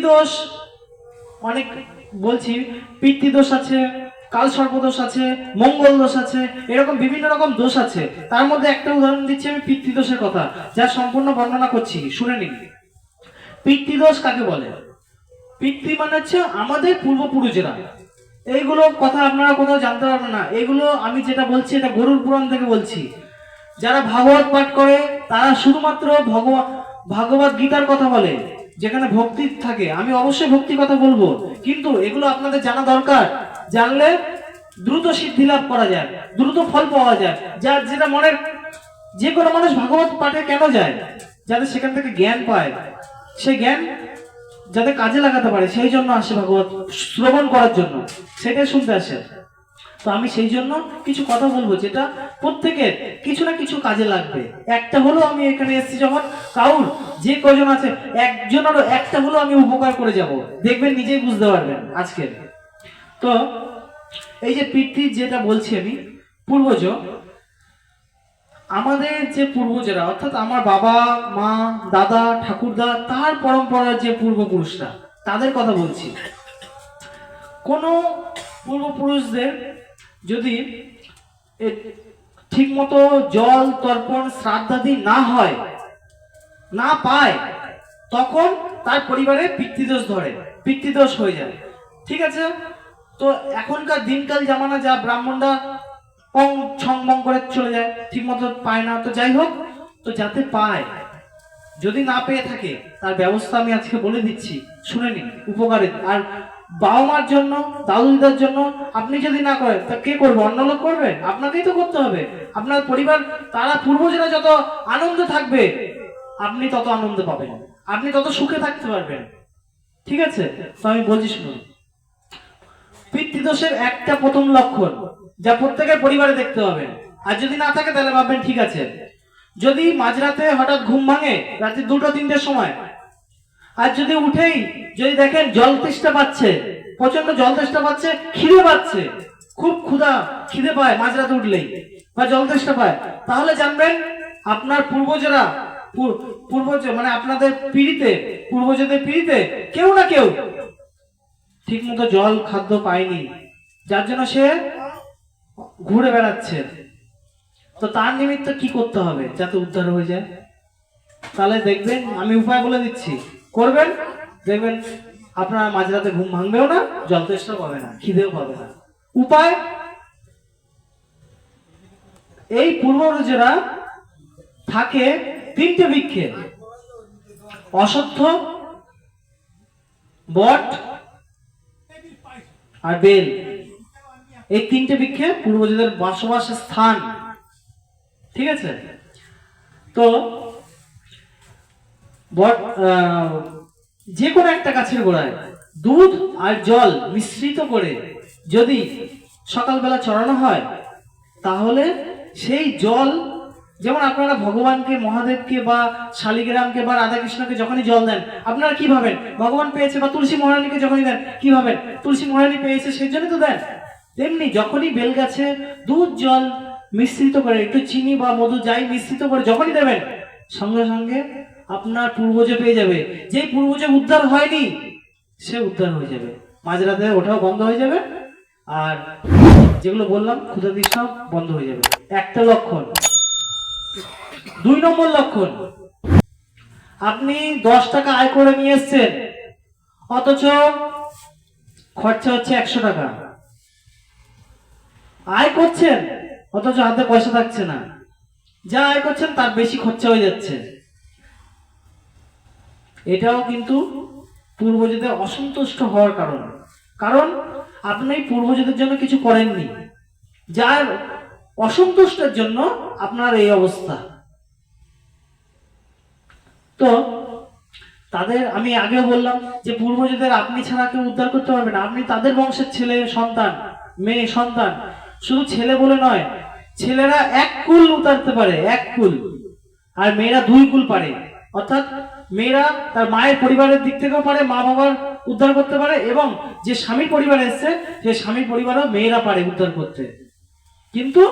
পিতৃদোষ, অনেক বলছি, পিতৃদোষ আছে, কাল সর্পদোষ আছে, মঙ্গল দোষ আছে, এরকম বিভিন্ন রকম দোষ আছে। তার মধ্যে একটা উদাহরণ দিচ্ছি আমি পিতৃদোষের কথা, যা সম্পূর্ণ বর্ণনা করছি, শুনে নিন। পিতৃদোষ কাকে বলে? পিতৃ মানে হচ্ছে আমাদের পূর্বপুরুষেরা। এইগুলো কথা আপনারা কোথাও জানতে পারবেন না। এগুলো আমি যেটা বলছি, এটা গরুর পুরাণ থেকে বলছি। যারা ভাগবত পাঠ করে, তারা শুধুমাত্র ভগবান ভাগবত গীতার কথা বলে। যেখানে ভক্তি থাকে, আমি অবশ্যই ভক্তি কথা বলব। কিন্তু এগুলো আপনাদের জানা দরকার। জানলে দ্রুত সিদ্ধি লাভ করা যায়, দ্রুত ফল পাওয়া যায়। যার যেটা মনের যে কোনো মানুষ ভাগবত পাঠে কেন যায়? যাতে সেখান থেকে জ্ঞান পায়। সেই জ্ঞান যাতে কাজে লাগাতে পারে, সেই জন্য আসে ভাগবত শ্রবণ করার জন্য। সেটাই শুনতে আসে। তো আমি সেই জন্য কিছু কথা বলব, যেটা প্রত্যেকের কিছু না কিছু কাজে লাগবে। একটা হলো আমি এখানে এসেছি যখন, কাউর যে কজন আছে, একজনেরও একটা হলো আমি উপকার করে যাব। দেখবেন নিজেই বুঝতে পারবেন আজকে তো, এই যে পিতৃ যেটা বলছি আমি, পূর্বজ, আমাদের যে পূর্বজরা, অর্থাৎ আমার বাবা, মা, দাদা, ঠাকুরদা, তার পরম্পরার যে পূর্বপুরুষরা, তাদের কথা বলছি। কোনো পূর্বপুরুষদের যদি ঠিক মতো জল তর্পণ শ্রাদ্ধাদি না হয়, না পায়, তখন তার পরিবারে পিতৃদোষ ধরে, পিতৃদোষ হয়ে যায়। ঠিক আছে? তো এখনকার দিনকাল জামানা যা ব্রাহ্মণরা পং ছং বং করে চলে যায় ঠিক মতো পায় না। তো যাই হোক, তো যাতে পায়, যদি না পেয়ে থাকে, তার ব্যবস্থা আমি আজকে বলে দিচ্ছি। শুনে নিন, উপকারে। আর বাবা মার জন্য দাদু দিদার জন্য, আপনি যদি না করেন, তা কে করবে? অন্য লোক করবে? আপনাকেই তো করতে হবে। আপনার পরিবার, তারা পূর্বজরা যত আনন্দ থাকবে, আপনি তত আনন্দ পাবেন। আপনি তত সুখে থাকতে পারবেন। ঠিক আছে? তো আমি বলছি, শুনুন। পিতৃদোষের একটা প্রথম লক্ষণ যা প্রত্যেকের পরিবারে দেখতে হবে। আর যদি না থাকে, তাহলে ভাববেন, ঠিক আছে। যদি মাঝরাতে হঠাৎ ঘুম ভাঙে, রাত্রি দুটো, তিনটের সময় আর যদি উঠেই যদি দেখেন জল তেষ্টা পাচ্ছে প্রচণ্ড জল তেষ্টা পাচ্ছে, খিদে পাচ্ছে, খুব ক্ষুধা, খিদে পায় মাঝরাতে উঠলেই, বা জল তেষ্টা পায়, তাহলে জানবেন আপনার পূর্বজরা পূর্বজ মানে আপনাদের পিড়িতে, পূর্বজদের পিড়িতে কেউ না কেউ ঠিক মতো জল, খাদ্য পায়নি, যার জন্য সে ঘুরে বেড়াচ্ছে। তো তার নিমিত্ত কি করতে হবে যাতে উদ্ধার হয়ে যায়? তাহলে দেখবেন আমি উপায় বলে দিচ্ছি। করবেন, দেখবেন আপনার মাঝরাতে ঘুম ভাঙবেও না তেষ্টা পাবে না, খিদেও পাবে না। উপায়? এই পূর্বজরা থাকে তিনটে বৃক্ষে অসত্য, বট আর বেল। এই তিনটে বৃক্ষে পূর্বজদের বসবাসের স্থান। ঠিক আছে? তো যে কোনো একটা গাছের গোড়ায় দুধ আর জল মিশ্রিত করে যদি সকালবেলা চড়ানো হয়, তাহলে সেই জল, যেমন আপনারা ভগবানকে, মহাদেবকে বা শালিগ্রামকে বা রাধাকৃষ্ণকে যখনই জল দেন, আপনারা কি ভাবেন? ভগবান পেয়েছে বা তুলসী মহারানীকে যখনই দেন, কি ভাবেন? তুলসী মহারানী পেয়েছে সেই জন্য তো দেন। তেমনি যখনই বেল গাছে দুধ, জল মিশ্রিত করে, একটু চিনি বা মধু, যাই মিশ্রিত করে যখনই দেবেন, সঙ্গে সঙ্গে আপনার পূর্বজে পেয়ে যাবে। যে পূর্বজে উদ্ধার হয়নি, সে উদ্ধার হয়ে যাবে। মাঝরাতে ওঠাও বন্ধ হয়ে যাবে, আর যেগুলো বললাম ক্ষুদা সব বন্ধ হয়ে যাবে। একটা লক্ষণ। দুই নম্বর লক্ষণ। আপনি দশ টাকা আয় করে নিয়ে এসছেন, অথচ খরচা হচ্ছে একশো টাকা। আয় করছেন, অথচ হাতে পয়সা থাকছে না। যা আয় করছেন, তার বেশি খরচা হয়ে যাচ্ছে। এটাও কিন্তু পূর্বজদের অসন্তুষ্ট হওয়ার কারণ। কারণ আপনি পূর্বজদের জন্য কিছু করেননি। যার অসন্তুষ্টের জন্য আপনার এই অবস্থা। তো তাদের, আমি আগেও বললাম যে পূর্বজদের আপনি ছাড়া কেউ উদ্ধার করতে পারবে না। আপনি তাদের বংশের ছেলে, সন্তান, মেয়ে, সন্তান। শুধু ছেলে বলে নয়, ছেলেরা এক কুল উতারতে পারে, এক কুল। আর মেয়েরা দুই কুল পারে। অর্থাৎ মেয়েরা তার মায়ের পরিবারের দিক থেকেও পারে, মা বাবার উদ্ধার করতে পারে এবং যে স্বামীর পরিবারে এসছে সে স্বামীর পরিবারও মেয়েরা পারে উদ্ধার করতে। কিন্তু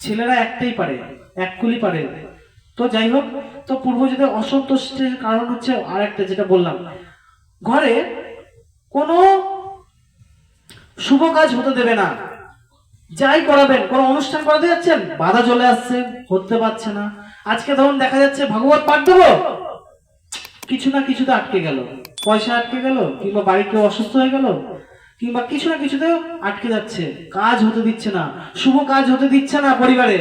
ছেলেরা একটাই পারে, এক কুলি পারে। তো যাই হোক, তো পূর্বজদের অসন্তুষ্টের কারণ হচ্ছে আর একটা যেটা বললাম, ঘরে কোনো শুভ কাজ হতে দেবে না। যাই করাবেন, কোনো অনুষ্ঠান করাতে যাচ্ছেন, বাধা চলে আসছে, হতে পারছে না। আজকে ধরুন দেখা যাচ্ছে, ভাগবত পাঠ দেবো? কিছু না কিছুতে আটকে গেল। পয়সা আটকে গেল, কিংবা কেউ অসুস্থ হয়ে গেল, কিংবা কিছু না কিছুতে আটকে যাচ্ছে। কাজ হতে দিচ্ছে না, শুভ কাজ হতে দিচ্ছে না পরিবারে।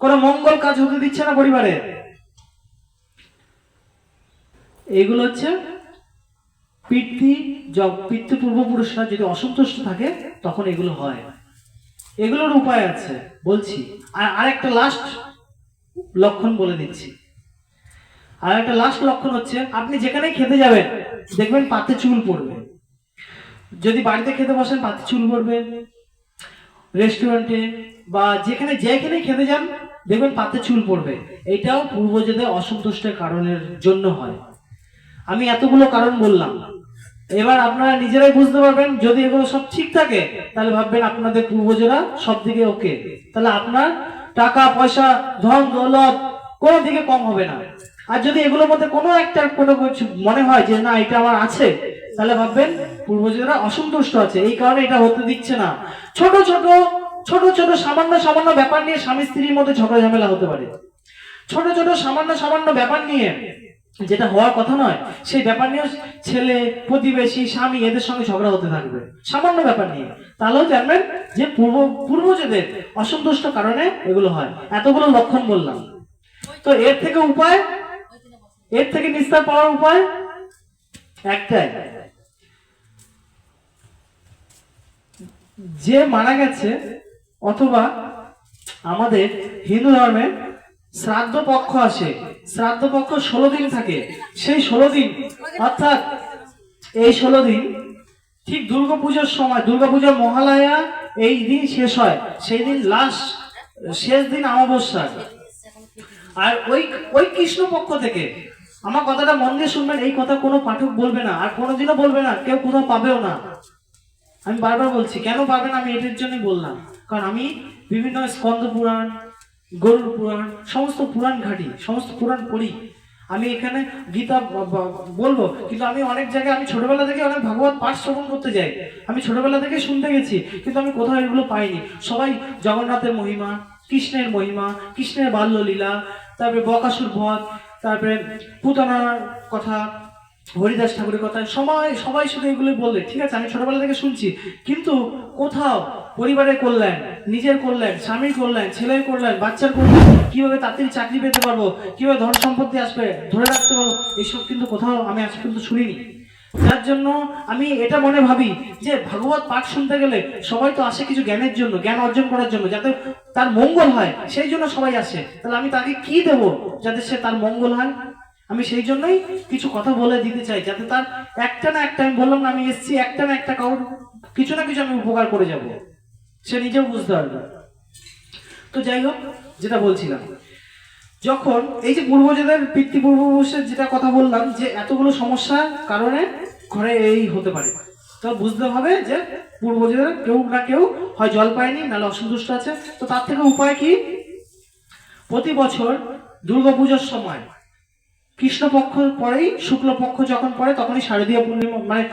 কোনো মঙ্গল কাজ হতে দিচ্ছে না পরিবারে। এইগুলো হচ্ছে পিতৃ পিতৃ পূর্বপুরুষরা যদি অসন্তুষ্ট থাকে, তখন এগুলো হয়। এগুলোর উপায় আছে, বলছি। আর আরেকটা লাস্ট লক্ষণ বলে দিচ্ছি। আর একটা লাস্ট লক্ষণ হচ্ছে, আপনি যেখানে খেতে যাবেন, দেখবেন পাতে চুল পড়বে। যদি বাড়িতে খেতে বসেন, পাতে চুল পড়বে। রেস্টুরেন্টে বা যেখানে যেখানে খেতে যান, দেখবেন পাতে চুল পড়বে। এটাও পূর্বজদের অসন্তুষ্টের কারণের জন্য হয়। আমি এতগুলো কারণ বললাম। এবার আপনারা নিজেরাই বুঝতে পারবেন, যদি এগুলো সব ঠিক থাকে, তাহলে ভাববেন আপনাদের পূর্বজরা সব দিকে ওকে তাহলে আপনার টাকা, পয়সা, ধন, দৌলত কোনো দিকে কম হবে না। আর যদি এগুলোর মধ্যে কোনো একটা, কোনো কিছু মনে হয় যে না, এটা আমার আছে, তাহলে ভাববেন পূর্বজরা অসন্তুষ্ট আছে, এই কারণে এটা হতে দিচ্ছে না। ছোট ছোট ছোট ছোট, সামান্য সামান্য ব্যাপার নিয়ে স্বামী, স্ত্রীর মধ্যে ঝগড়া, ঝামেলা হতে পারে। ছোট ছোট, সামান্য সামান্য ব্যাপার নিয়ে যেটা হওয়ার কথা নয়, সেই ব্যাপার নিয়ে ছেলে, প্রতিবেশী, স্বামী এদের সঙ্গে ঝগড়া হতে থাকবে। সামান্য ব্যাপার নিয়ে। তাহলেও জানবেন যে পূর্ব, পূর্বজদের অসন্তুষ্ট কারণে এগুলো হয়। এতগুলো লক্ষণ বললাম। তো এর থেকে উপায় এর থেকে নিস্তার পাওয়ার উপায় একটাই। যে মারা গেছে অথবা আমাদের হিন্দু ধর্মে শ্রাদ্ধ পক্ষ আসে, শ্রাদ্ধ পক্ষ ষোলো দিন থাকে, সেই ষোলো দিন, অর্থাৎ এই ষোলো দিন ঠিক দুর্গাপুজোর সময়, দুর্গাপুজোর মহালয়া এই দিন শেষ হয়, সেই দিন লাস্ট শেষ দিন অমাবস্যা। আর ওই ওই কৃষ্ণ পক্ষ থেকে আমার কথাটা মন দিয়ে শুনবেন, এই কথা কোনো পাঠক বলবে না, আর কোনোদিনও বলবে না, কেউ কোথাও পাবেও না। আমি বারবার বলছি, কেন পাবেন আমি এটির জন্যই বললাম। কারণ আমি বিভিন্ন স্কন্দ পুরাণ, গরুর পুরাণ, সমস্ত পুরাণ ঘাটি, সমস্ত পুরাণ পড়ি। আমি এখানে গীতা বলব, কিন্তু আমি অনেক জায়গায়, আমি ছোটবেলা থেকে অনেক ভাগবত পাঠ শ্রবণ করতে যাই। আমি ছোটবেলা থেকে শুনতে গেছি, কিন্তু আমি কোথাও এগুলো পাইনি। সবাই জগন্নাথের মহিমা, কৃষ্ণের মহিমা, কৃষ্ণের বাল্যলীলা, তারপরে বকাসুর বধ তারপরে পুতনার কথা, হরিদাস ঠাকুরের কথা সময় সবাই শুধু এগুলো বললে ঠিক আছে, আমি ছোটবেলা থেকে শুনছি। কিন্তু কোথাও পরিবারের কল্যাণ, নিজের কল্যাণ, স্বামীর কল্যাণ, ছেলের কল্যাণ, বাচ্চার কল্যাণ, কীভাবে তাড়াতাড়ি চাকরি পেতে পারব, কীভাবে ধন সম্পত্তি আসবে, ধরে রাখতে পারব, এইসব কিন্তু কোথাও আমি আজ কিন্তু শুনিনি। যার জন্য আমি এটা মনে ভাবি যে ভাগবত পাঠ শুনতে গেলে সবাই তো আসে কিছু জ্ঞানের জন্য, জ্ঞান অর্জন করার জন্য, যাতে তার মঙ্গল হয়, সেই জন্য সবাই আসে। তাহলে আমি তাকে কি দেব যাতে সে তার মঙ্গল হয়? আমি সেই জন্যই কিছু কথা বলে দিতে চাই, যাতে তার একটা না একটা, আমি বললাম না আমি এসছি, একটা না একটা কারোর কিছু না কিছু আমি উপকার করে যাব। সে নিজেও বুঝতে পারবে। তো যাই হোক, যেটা বলছিলাম, যখন এই যে পূর্বজদের পিতৃ পূর্বপুরুষের যেটা কথা বললাম, যে এতগুলো সমস্যার কারণে ঘরে এই হতে পারে। তো বুঝতে হবে যে পূর্বজদের কেউ না কেউ হয় জল পায়নি, নাহলে অসন্তুষ্ট আছে। তো তার থেকে উপায় কি? প্রতি বছর দুর্গাপূজার সময় কৃষ্ণপক্ষ পরেই, শুক্লপক্ষ যখন পড়ে তখনই শারদীয় পূর্ণিমা মানে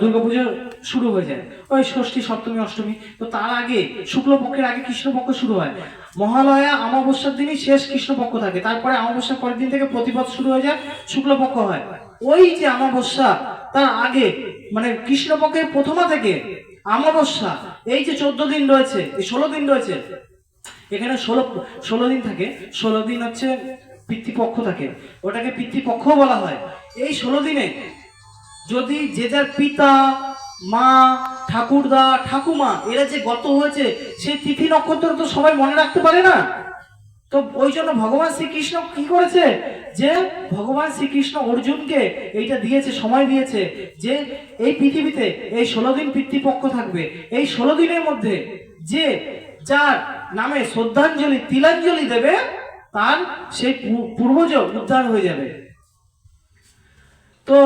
দুর্গাপুজো শুরু হয়ে যায়। ওই ষষ্ঠী, সপ্তমী, অষ্টমী, তো তার আগে, শুক্লপক্ষের আগে কৃষ্ণপক্ষ শুরু হয়। মহালয়া অমাবস্যার দিনই শেষ কৃষ্ণপক্ষ থাকে। তারপরে অমাবস্যার পরের দিন থেকে প্রতিপদ শুরু হয়ে যায়, শুক্লপক্ষ হয়। ওই যে অমাবস্যা তার আগে মানে কৃষ্ণপক্ষের প্রথমা থেকে অমাবস্যা এই যে চোদ্দ দিন রয়েছে, এই ষোলো দিন রয়েছে, এখানে ষোলো ষোলো দিন থাকে, ষোলো দিন হচ্ছে পিতৃপক্ষ থাকে, ওটাকে পিতৃপক্ষ বলা হয়। এই ষোলো দিনে যদি যে যার পিতা, মা, ঠাকুরদা, ঠাকুমা, এরা যে গত হয়েছে, সেই তিথি নক্ষত্র তো সবাই মনে রাখতে পারে না। তো ওই জন্য ভগবান শ্রীকৃষ্ণ কি করেছে? যে ভগবান শ্রীকৃষ্ণ অর্জুনকে এইটা দিয়েছে, সময় দিয়েছে যে এই পৃথিবীতে এই ষোলো দিন পিতৃপক্ষ থাকবে। এই ষোলো দিনের মধ্যে যে যার নামে শ্রদ্ধাঞ্জলি, তিলাঞ্জলি দেবে, তার সেই পূর্বজ উদ্ধার হয়ে যাবে। তো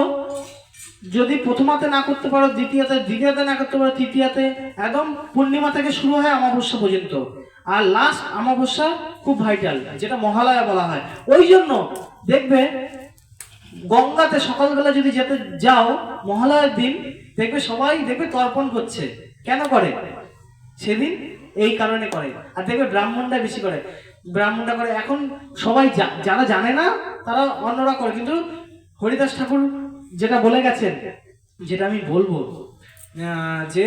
যদি প্রথমাতে না করতে পারো, দ্বিতীয়তে দ্বিতীয়তে না করতে পারো, তৃতীয়তে, একদম পূর্ণিমা থেকে শুরু হয় অমাবস্যা পর্যন্ত। আর লাস্ট অমাবস্যা খুব ভাইটাল যেটা মহালয়া বলা হয়। ওই জন্য দেখবে গঙ্গাতে সকালবেলা যদি যেতে যাও, মহালয়ার দিন, দেখবে সবাই দেখবে তর্পণ করছে। কেন করে? সেদিন এই কারণে করে। আর দেখবে ব্রাহ্মণরা বেশি করে। ব্রাহ্মণরা করে। এখন সবাই যারা জানে না, তারা অন্যরা করে। কিন্তু হরিদাস ঠাকুর যেটা বলে গেছেন, যেটা আমি বলব যে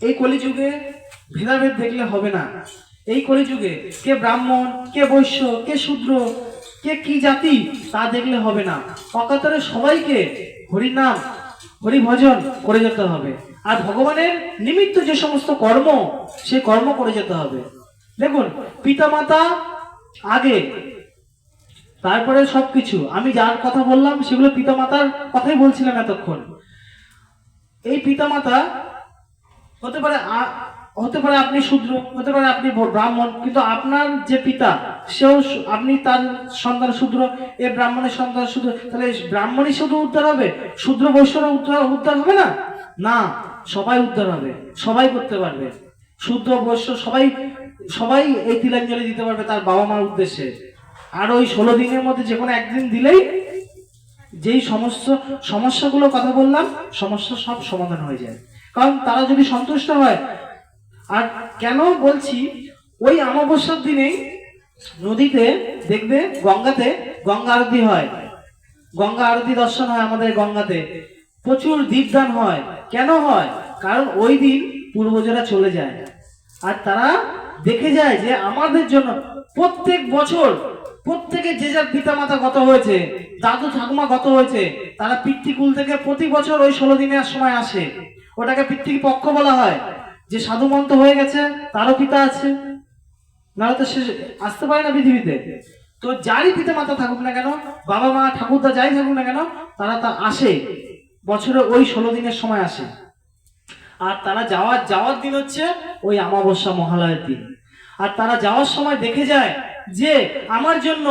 এই কলিযুগে ভেদাভেদ দেখলে হবে না। এই কলিযুগে কে ব্রাহ্মণ, কে বৈশ্য, কে শূদ্র, কে কি জাতি, তা দেখলে হবে না। অকাতরে সবাইকে হরিনাম হরিভজন করে যেতে হবে। আর ভগবানের নিমিত্ত যে সমস্ত কর্ম, সে কর্ম করে যেতে হবে। দেখুন, পিতামাতা আগে, তারপরে সবকিছু। আমি যার কথা বললাম, সেগুলো পিতামাতার কথাই বলছিলাম এতক্ষণ। এই পিতামাতা হতে পারে হতে পারে আপনি শূদ্র, হতে পারে আপনি ব্রাহ্মণ, কিন্তু আপনার যে পিতা, সেও আপনি তার সন্তান শূদ্র, এ ব্রাহ্মণের সন্তান শূদ্র, তাহলে ব্রাহ্মণই শুধু উদ্ধার হবে? শূদ্র বৈশ্যরা উদ্ধার উদ্ধার হবে না? না, সবাই উদ্ধার হবে, সবাই করতে পারবে। শূদ্র বৈশ্য সবাই সবাই এই তিলাঞ্জলি দিতে পারবে তার বাবা মার উদ্দেশ্যে। আর ওই ষোলো দিনের মধ্যে যে কোনো একদিন দিলেই যেই সমস্ত সমস্যাগুলো কথা বললাম সমস্যা সব সমাধান হয়ে যায়। কারণ তারা যদি সন্তুষ্ট হয় আর কেন বলছি, ওই অমাবস্যার দিনেই নদীতে দেখবে গঙ্গাতে গঙ্গা আরতি হয়। গঙ্গা আরতি দর্শন হয় আমাদের গঙ্গাতে। প্রচুর দীপদান হয়। কেন হয়? কারণ ওই দিন পূর্বজরা চলে যায়। আর তারা দেখে যায় যে আমাদের জন্য প্রত্যেক বছর প্রত্যেকে যে যার পিতা মাতা গত হয়েছে, দাদু ঠাকুমা গত হয়েছে, তারা পিতৃকুল থেকে প্রতি বছর ওই ষোলো দিনের সময় আসে। ওটাকে পিতৃপক্ষ বলা হয়। যে সাধুমন্ত হয়ে গেছে, তারও পিতা আছে। নাহলে তো সে আসতে পারে না পৃথিবীতে। তো যারই পিতা মাতা থাকুক না কেন, বাবা মা, ঠাকুরদা যাই থাকুক না কেন, তারা তা আসে। বছরে ওই ষোলো দিনের সময় আসে। আর তারা যাওয়ার যাওয়ার দিন হচ্ছে ওই অমাবস্যা মহালয়ের দিন। আর তারা যাওয়ার সময় দেখে যায় যে আমার জন্য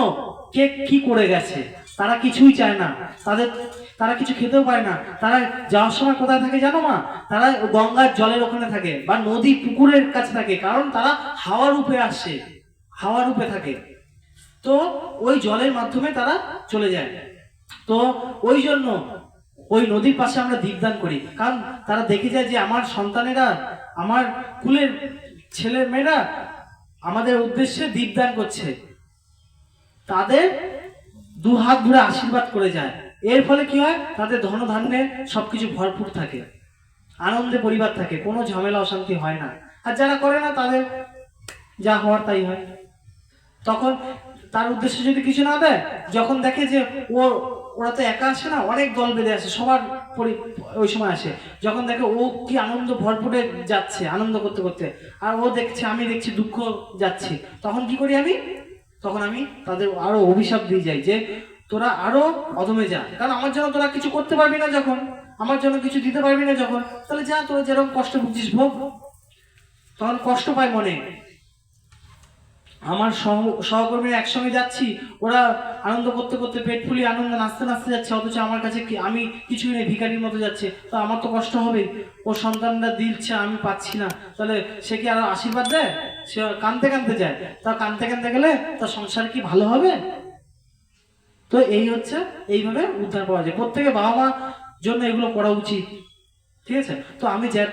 কে কি করে গেছে। তারা কিছুই চায় না। তাদের, তারা কিছু খেতেও পায় না। তারা যাওয়ার সময় কোথায় থাকে জানো মা? তারা গঙ্গার জলের ওখানে থাকে বা নদী পুকুরের কাছে থাকে। কারণ তারা হাওয়া রূপে আসে, হাওয়া রূপে থাকে। তো ওই জলের মাধ্যমে তারা চলে যায়। তো ওই জন্য ওই নদীর পাশে আমরা দীপদান করি। কারণ তারা দেখে যায় যে আমার সন্তানেরা, আমার কুলের ছেলে মেয়েরা আমাদের উদ্দেশ্যে দীপদান করছে। তাদের দু হাত ধরে আশীর্বাদ করে যায়। এর ফলে কি হয়? তাদের ধন ধান্যে সবকিছু ভরপুর থাকে। আনন্দে পরিবার থাকে। কোনো ঝামেলা, অশান্তি হয় না। আর যারা করে না, তাদের যা হওয়ার তাই হয়। তখন তার উদ্দেশ্যে যদি কিছু না দেয়, যখন দেখে যে ও, ওরা তো একা আসে না, অনেক দল বেঁধে আসে, সবার পরি, ওই সময় আসে। যখন দেখে ও কি আনন্দ ভরপুরে যাচ্ছে, আনন্দ করতে করতে, আর ও দেখছে, আমি দেখছি, দুঃখ যাচ্ছি, তখন কি করি আমি? তখন আমি তাদের আরও অভিশাপ দিয়ে যাই যে, তোরা আরও অদমে যা। কারণ আমার জন্য তোরা কিছু করতে পারবি না যখন। আমার জন্য কিছু দিতে পারবি না যখন। তাহলে যা, তোরা যেরকম কষ্ট ভুগছিস ভোগ। তখন কষ্ট পায় মনে। আমার সহ- সহকর্মীরা একসঙ্গে যাচ্ছি। ওরা আনন্দ করতে করতে পেট ফুলিয়ে আনন্দ নাচতে নাচতে যাচ্ছে। অথচ আমার কাছে কি, আমি কিছুই নেই, ভিখারির মতো যাচ্ছে। তো আমার তো কষ্ট হবে। ওর সন্তানরা দিচ্ছে আমি পাচ্ছি না। তাহলে সে কি আরও আশীর্বাদ দেয়? সে কানতে কানতে যায়। তা কানতে কানতে গেলে তার সংসার কি ভালো হবে? তো এই হচ্ছে, এইভাবে উদ্ধার পাওয়া যায়। প্রত্যেকে বাবা মা জন্য এগুলো করা উচিত। ঠিক আছে? তো আমি যে